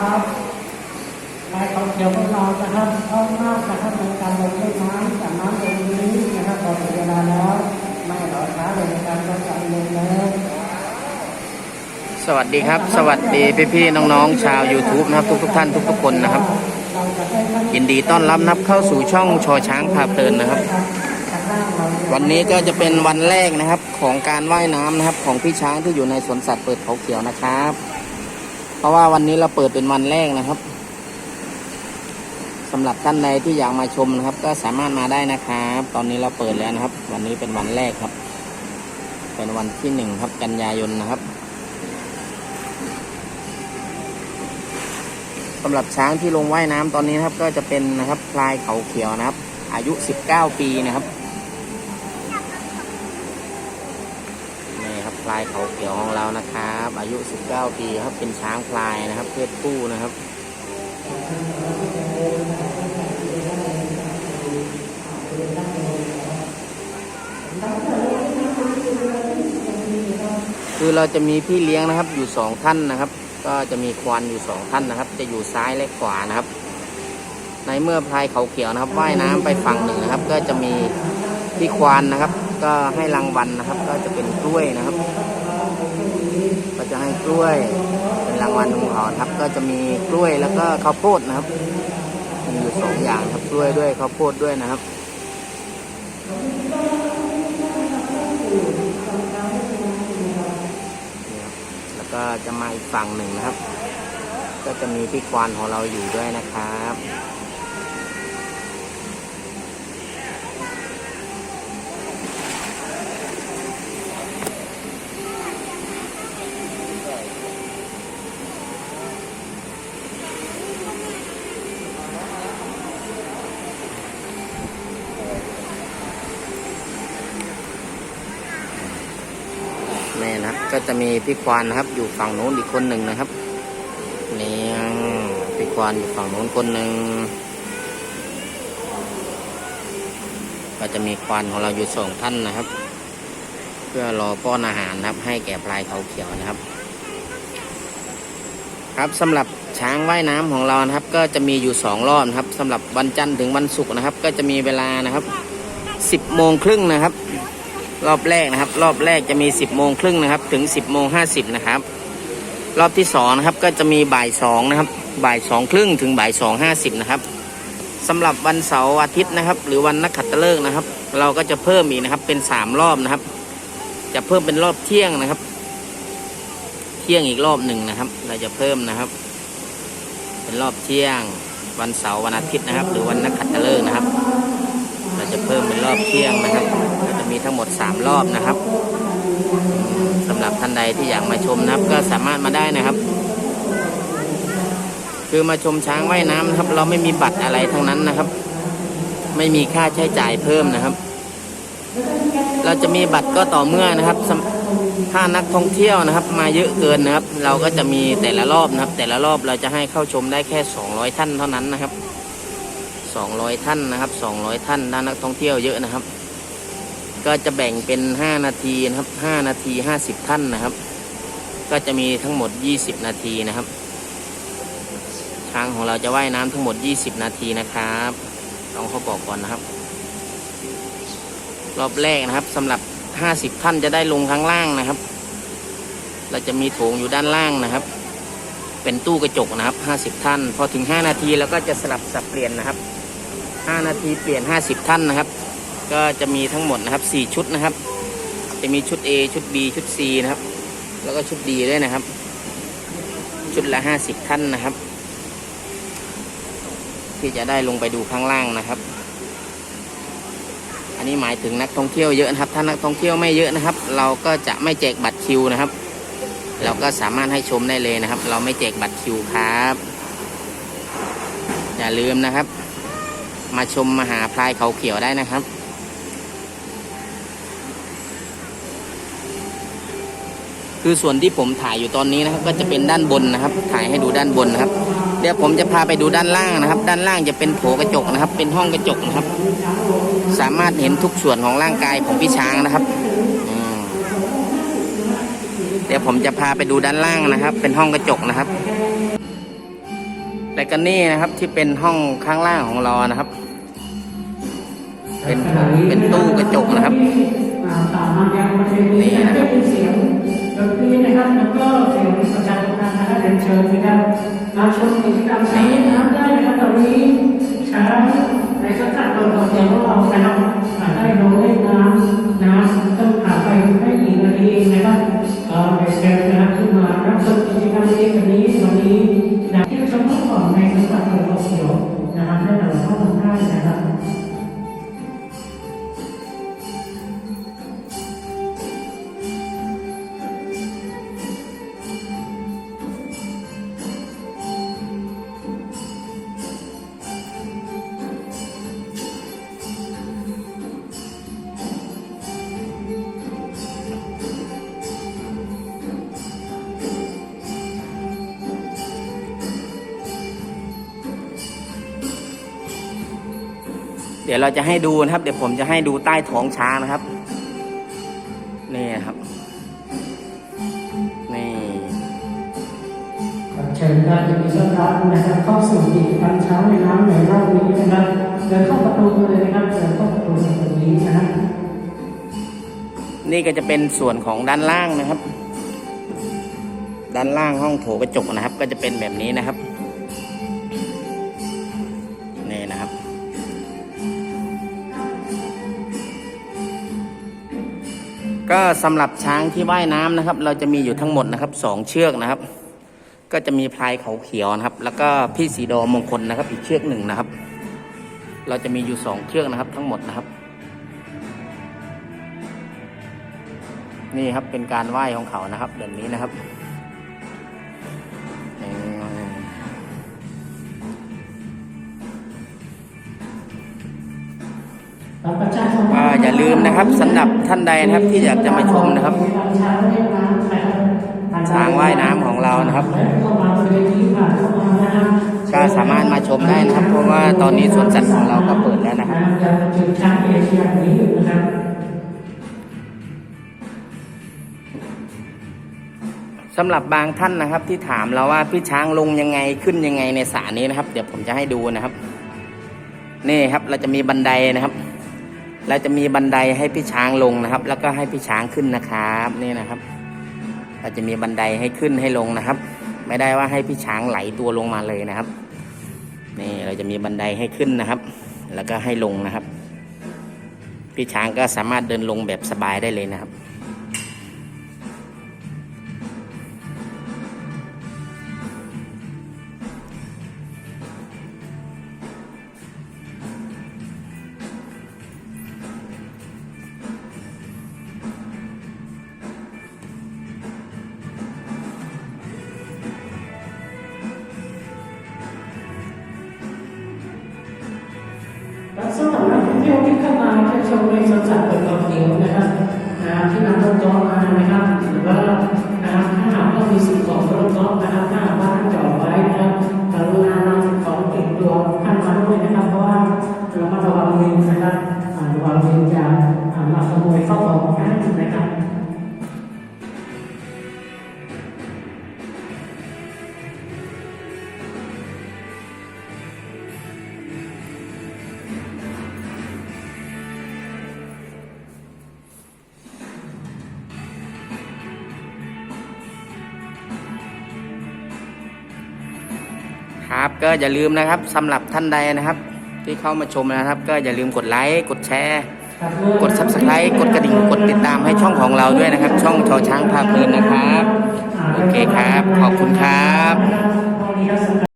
ครับนายเขาเขียวของเรานะครับพร้อมมากนะครับในการลงเล่นน้ำจากน้ำลงนี้นะครับพอถึงเวลาแล้วไม่รอช้าเลยในการลงการลงแล้วสวัสดีครับ สวัสดีพี่ๆน้องๆชาว YouTube นะครับ ทุกๆท่านทุกๆคนนะครับ ยินดีต้อนรับนับเข้าสู่ช่องชอช้างพาเพลินนะครับ วันนี้ก็จะเป็นวันแรกนะครับของการว่ายน้ำนะครับ ของพี่ช้างที่อยู่ในสวนสัตว์เปิดเขาเขียวนะครับ เพราะว่าวันนี้เราเปิดเป็นวันแรกนะครับสำหรับท่านใดที่อยากมาชมนะครับ ก็สามารถมาได้นะครับ ตอนนี้เราเปิดแล้วนะครับ วันนี้เป็นวันแรกครับ เป็นวันที่หนึ่งครับกันยายนนะครับสำหรับช้างที่ลงว่ายน้ำตอนนี้นะครับ ก็จะเป็นนะครับพลายเขาเขียวนะครับ อายุ 19 ปีนะครับ นี่ครับพ ลายเขาเขียวของเรานะครับ อายุ 19 ปีครับเป็นช้างพลายนะครับ เพศผู้นะครับคือเราจะมีพี่เลี้ยงนะครับอยู่สองท่านนะครับ ก็จะมีควานอยู่สองท่านนะครับ จะอยู่ซ้ายและขวานะครับ ในเมื่อพลายเขาเขียวนะครับว่ายน้ำไปฝั่งหนึ่งนะครับ ก็จะมีพี่ควานนะครับ ก็ให้รางวัลนะครับ ก็จะเป็นกล้วยนะครับ ล้วยเป็นรางวัลของเขาครับ ก็จะมีกล้วยแล้วก็ข้าวโพดนะครับมีอยู่สองอย่างครับกล้วยด้วยข้าวโพดด้วยนะครับแล้วก็จะมาอีกฝั่งหนึ่งนะครับ ก็จะมีพี่ควานของเราอยู่ด้วยนะครับ ก็จะมีพี่ควานนะครับ อยู่ฝั่งโน้นอีกคนหนึ่งนะครับนี่พี่ควานอยู่ฝั่งโน้นคนหนึ่งก็จะมีควานของเราอยู่สองท่านนะครับ เพื่อรอป้อนอาหารนะครับ ให้แก่พลายเขาเขียวนะครับ ครับสำหรับช้างว่ายน้ำของเรานะครับ ก็จะมีอยู่สองรอบนะครับสำหรับวันจันทร์ถึงวันศุกร์นะครับ ก็จะมีเวลานะครับสิบโมงครึ่งนะครับ รอบแรกนะครับ รอบแรกจะมี 10โมงครึ่งนะครับ ถึง 10โมง50นะครับ รอบที่สองนะครับก็จะมีบ่ายสองนะครับ บ่ายสองครึ่งถึงบ่ายสองห้าสิบนะครับสำหรับวันเสาร์อาทิตย์นะครับ หรือวันนักขัตฤกษ์นะครับ เราก็จะเพิ่มอีกนะครับเป็นสามรอบนะครับ จะเพิ่มเป็นรอบเที่ยงนะครับ เที่ยงอีกรอบหนึ่งนะครับ เราจะเพิ่มนะครับ เป็นรอบเที่ยง วันเสาร์วันอาทิตย์นะครับ หรือวันนักขัตฤกษ์นะครับ เราจะเพิ่มเป็นรอบเที่ยงนะครับ มีทั้งหมด 3 รอบนะครับสำหรับท่านใดที่อยากมาชมนะครับ ก็สามารถมาได้นะครับ คือมาชมช้างว่ายน้ำนะครับ เราไม่มีบัตรอะไรทั้งนั้นนะครับ ไม่มีค่าใช้จ่ายเพิ่มนะครับ เราจะมีบัตรก็ต่อเมื่อนะครับถ้านักท่องเที่ยวนะครับ มาเยอะเกินนะครับ เราก็จะมีแต่ละรอบนะครับ แต่ละรอบเราจะให้เข้าชมได้แค่ 200 ท่านเท่านั้นนะครับ 200 ท่านนะครับ 200 ท่านถ้านักท่องเที่ยวเยอะนะครับ ก็จะแบ่งเป็น 5 นาทีนะครับ 5 นาที 50 ท่านนะครับ ก็จะมีทั้งหมด 20 นาทีนะครับ ช้างของเราจะว่ายน้ำทั้งหมด 20 นาทีนะครับต้องเขาบอกก่อนนะครับ รอบแรกนะครับสำหรับ 50 ท่านจะได้ลงข้างล่างนะครับ เราจะมีโถงอยู่ด้านล่างนะครับ เป็นตู้กระจกนะครับ 50 ท่าน พอถึง 5 นาทีแล้วก็จะสลับสับเปลี่ยนนะครับ 5 นาทีเปลี่ยน 50 ท่านนะครับ ก็จะมีทั้งหมดนะครับ 4 ชุดนะครับ จะมีชุด A ชุด B ชุด C นะครับ แล้วก็ชุด D ด้วยนะครับ ชุดละ 50 ท่านนะครับ ที่จะได้ลงไปดูข้างล่างนะครับ อันนี้หมายถึงนักท่องเที่ยวเยอะนะครับ ถ้านักท่องเที่ยวไม่เยอะนะครับ เราก็จะไม่แจกบัตรคิวนะครับ เราก็สามารถให้ชมได้เลยนะครับ เราไม่แจกบัตรคิวครับ อย่าลืมนะครับ มาชมมหาพลายเขาเขียวได้นะครับ คือส่วนที่ผมถ่ายอยู่ตอนนี้นะครับ ก็จะเป็นด้านบนนะครับ ถ่ายให้ดูด้านบนนะครับ เดี๋ยวผมจะพาไปดูด้านล่างนะครับ ด้านล่างจะเป็นโถกระจกนะครับ เป็นห้องกระจกนะครับ สามารถเห็นทุกส่วนของร่างกายของพี่ช้างนะครับเดี๋ยวผมจะพาไปดูด้านล่างนะครับ เป็นห้องกระจกนะครับและก็นี่นะครับที่เป็นห้องข้างล่างของเรานะครับ เป็นเป็นตู้กระจกนะครับนนี้นะได้ยิ นเสียงดนตรีนะครับแล้วก็เสียงประชาชนนะครับเรียนเชิญนะครับมาชมกิจกรรมนี้นะครับได้นะครับตอนนี้ช้าในสังกัดโดนตัวเดียวของเรานะครับได้ลงเล่นน้ำน้ำต้องผ่าไปไม่กี่นาทีเองนะครับเออเรียนเชิญนะครับขึ้นมารับชมกิจกรรมนี้วันนี้วันนี้นะที่ชมเมื่อก่อนในสังกัดโดนตัวเดียวนะครับได้เราเข้ามาได้นะครับ ดี๋ยวเราจะให้ดูนะครับ เดี๋ยวผมจะให้ดูใต้ท้องช้างนะครับ นี่นะครับ นี่ขอเชิญท่านยินดีต้อนรับนะครับเข้าสู่กิจกรรมเช้าในน้ำในรอบนี้นะครับเดินเข้าประตูมาเลยนะครับเดินเข้าประตูตรงนี้นะครับนี่ก็จะเป็นส่วนของด้านล่างนะครับ ด้านล่างห้องโถกระจกนะครับ ก็จะเป็นแบบนี้นะครับ ก็สำหรับช้างที่ว่ายน้ำนะครับ เราจะมีอยู่ทั้งหมดนะครับสองเชือกนะครับ ก็จะมีพลายเขาเขียวนะครับ แล้วก็พี่สีดอมงคลนะครับ อีกเชือกหนึ่งนะครับ เราจะมีอยู่สองเชือกนะครับ ทั้งหมดนะครับ นี่ครับเป็นการไหว้ของเขานะครับแบบนี้นะครับอืมเราประช ลืมนะครับสำหรับท่านใดนะครับที่อยากจะมาชมนะครับช้างว่ายน้ำนะครับช้างว่ายน้ำของเรานะครับ ก็สามารถมาชมได้นะครับ เพราะว่าตอนนี้สวนสัตว์ของเราก็เปิดแล้วนะครับยังจุดช้างเอเชียนี้อยู่นะครับสำหรับบางท่านนะครับที่ถามเราว่าพี่ช้างลงยังไงขึ้นยังไงในสระนี้นะครับ เดี๋ยวผมจะให้ดูนะครับ นี่ครับเราจะมีบันไดนะครับ เราจะมีบันไดให้พี่ช้างลงนะครับ แล้วก็ให้พี่ช้างขึ้นนะครับนี่นะครับ เราจะมีบันไดให้ขึ้นให้ลงนะครับ ไม่ได้ว่าให้พี่ช้างไหลตัวลงมาเลยนะครับ นี่เราจะมีบันไดให้ขึ้นนะครับ แล้วก็ให้ลงนะครับ พี่ช้างก็สามารถเดินลงแบบสบายได้เลยนะครับ ชมในสวนสัตว์เปิดควาเขียวนะครับนะที่นำ ครับ ก็อย่าลืมนะครับสำหรับท่านใดนะครับ ที่เข้ามาชมนะครับ ก็อย่าลืมกดไลค์กดแชร์ กด subscribe กดกระดิ่งกดติดตามให้ช่องของเราด้วยนะครับ ช่องชอช้างพาเพลินนะครับ โอเคครับ ขอบคุณครับ